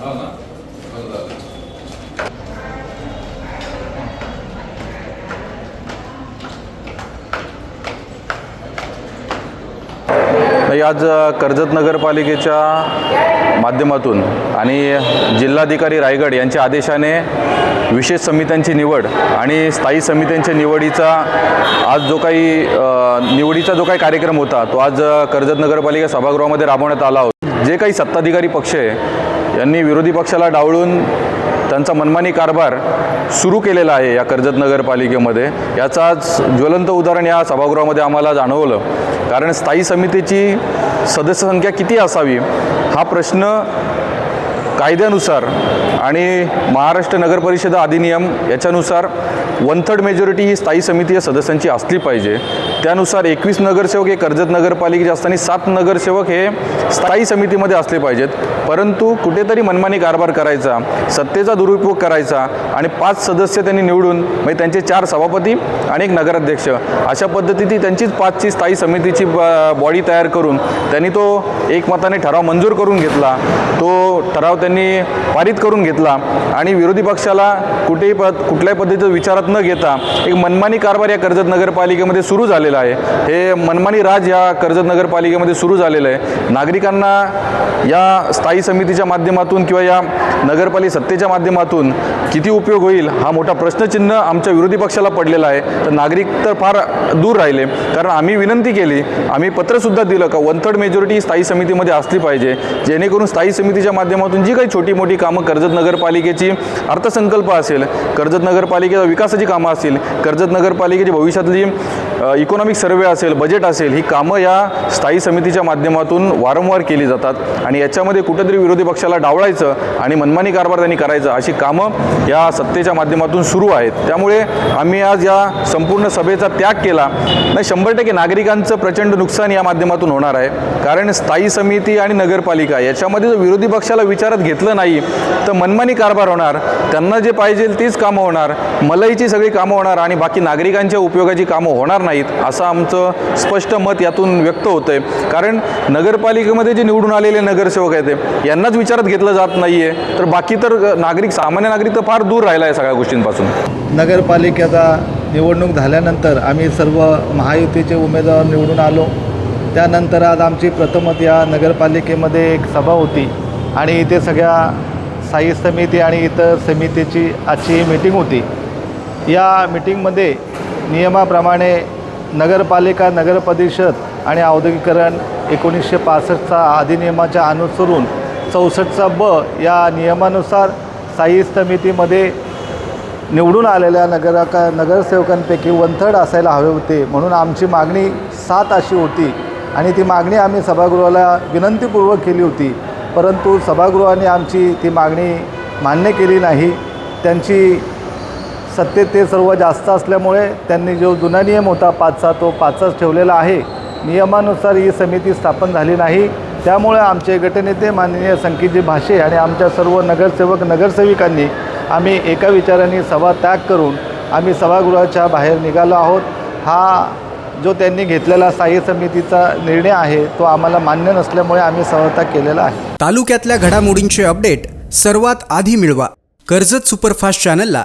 हो, हो आज कर्जत नगरपालिकेच्या माध्यमातून आणि जिल्हाधिकारी रायगड यांच्या आदेशाने विशेष समित्यांची निवड आणि स्थायी समित्यांच्या निवडीचा आज जो काही निवडीचा जो काही कार्यक्रम होता तो आज कर्जत नगरपालिका सभागृहामध्ये राबवण्यात आला होता. जे काही सत्ताधिकारी पक्ष आहे यांनी विरोधी पक्षाला डावळून त्यांचा मनमानी कारभार सुरू केलेला आहे या कर्जत नगरपालिकेमध्ये. याचाच ज्वलंत उदाहरण या सभागृहामध्ये आम्हाला जाणवलं. कारण स्थायी समितीची सदस्य संख्या किती असावी हा प्रश्न कायद्यानुसार आणि महाराष्ट्र नगरपरिषद अधिनियम याच्यानुसार वन थर्ड मेजॉरिटी ही स्थायी समिती या सदस्यांची असली पाहिजे. त्यानुसार एकवीस नगरसेवक हे कर्जत नगरपालिकेचे असताना सात नगरसेवक हे स्थायी समितीमध्ये असले पाहिजेत. परंतु कुठेतरी मनमानी कारभार करायचा सत्तेचा दुरुपयोग करायचा आणि पाच सदस्य त्यांनी निवडून म्हणजे त्यांचे चार सभापती आणि एक नगराध्यक्ष अशा पद्धतीने त्यांचीच पाचची स्थायी समितीची बॉडी तयार करून त्यांनी तो एकमताने ठराव मंजूर करून घेतला. तो ठराव त्यांनी त्यांनी पारित करून घेतला आणि विरोधी पक्षाला कुठेही पद कुठल्याही पद्धतीचं विचारात न घेता एक मनमानी कारभार या कर्जत नगरपालिकेमध्ये सुरू झालेला आहे. हे मनमानी राज या कर्जत नगरपालिकेमध्ये सुरू झालेलं आहे. नागरिकांना या स्थायी समितीच्या माध्यमातून किंवा या नगरपालिका सत्तेच्या माध्यमातून किती उपयोग होईल हा मोठा प्रश्नचिन्ह आमच्या विरोधी पक्षाला पडलेला आहे. तर नागरिक तर फार दूर राहिले. कारण आम्ही विनंती केली आम्ही पत्रसुद्धा दिलं का वन थर्ड मेजॉरिटी स्थायी समितीमध्ये असली पाहिजे. जेणेकरून स्थायी समितीच्या माध्यमातून जी काही छोटी मोठी कामं कर्जत नगरपालिकेची अर्थसंकल्प असेल कर्जत नगरपालिकेचा विकासाची कामं असतील कर्जत नगरपालिकेची भविष्यातली इकॉनॉमिक सर्वे असेल बजेट असेल ही कामं या स्थायी समितीच्या माध्यमातून वारंवार केली जातात. आणि याच्यामध्ये कुठेतरी विरोधी पक्षाला डावळायचं आणि मनमानी कारभार त्यांनी करायचं अशी कामं या सत्तेच्या माध्यमातून सुरू आहेत. त्यामुळे आम्ही आज या संपूर्ण सभेचा त्याग केला. नाही शंभर टक्के नागरिकांचं प्रचंड नुकसान या माध्यमातून होणार आहे. कारण स्थायी समिती आणि नगरपालिका याच्यामध्ये जर विरोधी पक्षाला विचारात घेतलं नाही तर मनमानी कारभार होणार. त्यांना जे पाहिजे तीच कामं होणार. मलईची सगळी कामं होणार आणि बाकी नागरिकांच्या उपयोगाची कामं होणार नाहीत असं आमचं स्पष्ट मत यातून व्यक्त होतं आहे कारण नगरपालिकेमध्ये जे निवडून आलेले नगरसेवक आहेत ते यांनाच विचारात घेतलं जात नाही आहे तर बाकी तर नागरिक सामान्य नागरिक तर फार दूर राहिला आहे सगळ्या गोष्टींपासून. नगरपालिकेचा निवडणूक झाल्यानंतर आम्ही सर्व महायुतीचे उमेदवार निवडून आलो. त्यानंतर आज आमची प्रथमत या नगरपालिकेमध्ये एक सभा होती आणि इथे सगळ्या साई समिती आणि इतर समितीची आजची ही मीटिंग होती. या मीटिंगमध्ये नियमाप्रमाणे नगरपालिका नगरपरिषद आणि औद्योगिकरण एकोणीसशे पासष्टचा अधिनियमाच्या अनुसरून चौसष्टचा ब या नियमानुसार स्थायी समितीमध्ये निवडून आलेल्या नगराका नगरसेवकांपैकी वन थर्ड असायला हवे होते. म्हणून आमची मागणी सात अशी होती आणि ती मागणी आम्ही सभागृहाला विनंतीपूर्वक केली होती. परंतु सभागृहाने आमची ती मागणी मान्य केली नाही. त्यांची सत्तेत ते सर्व जास्त असल्यामुळे त्यांनी जो जुना नियम होता पाचचा तो पाचच ठेवलेला आहे. नियमानुसार ही समिती स्थापन झाली नाही. त्यामुळे आमचे गटनेते माननीय संकेतजी भाषे आणि आमच्या सर्व नगरसेवक नगरसेविकांनी आम्ही एका विचाराने सभा त्याग करून आम्ही सभागृहाच्या बाहेर निघालो आहोत. हा जो त्यांनी घेतलेला स्थायी समितीचा निर्णय आहे तो आम्हाला मान्य नसल्यामुळे आम्ही सभात्याग केलेला आहे. तालुक्यातल्या घडामोडींचे अपडेट सर्वात आधी मिळवा. कर्जत सुपरफास्ट चॅनलला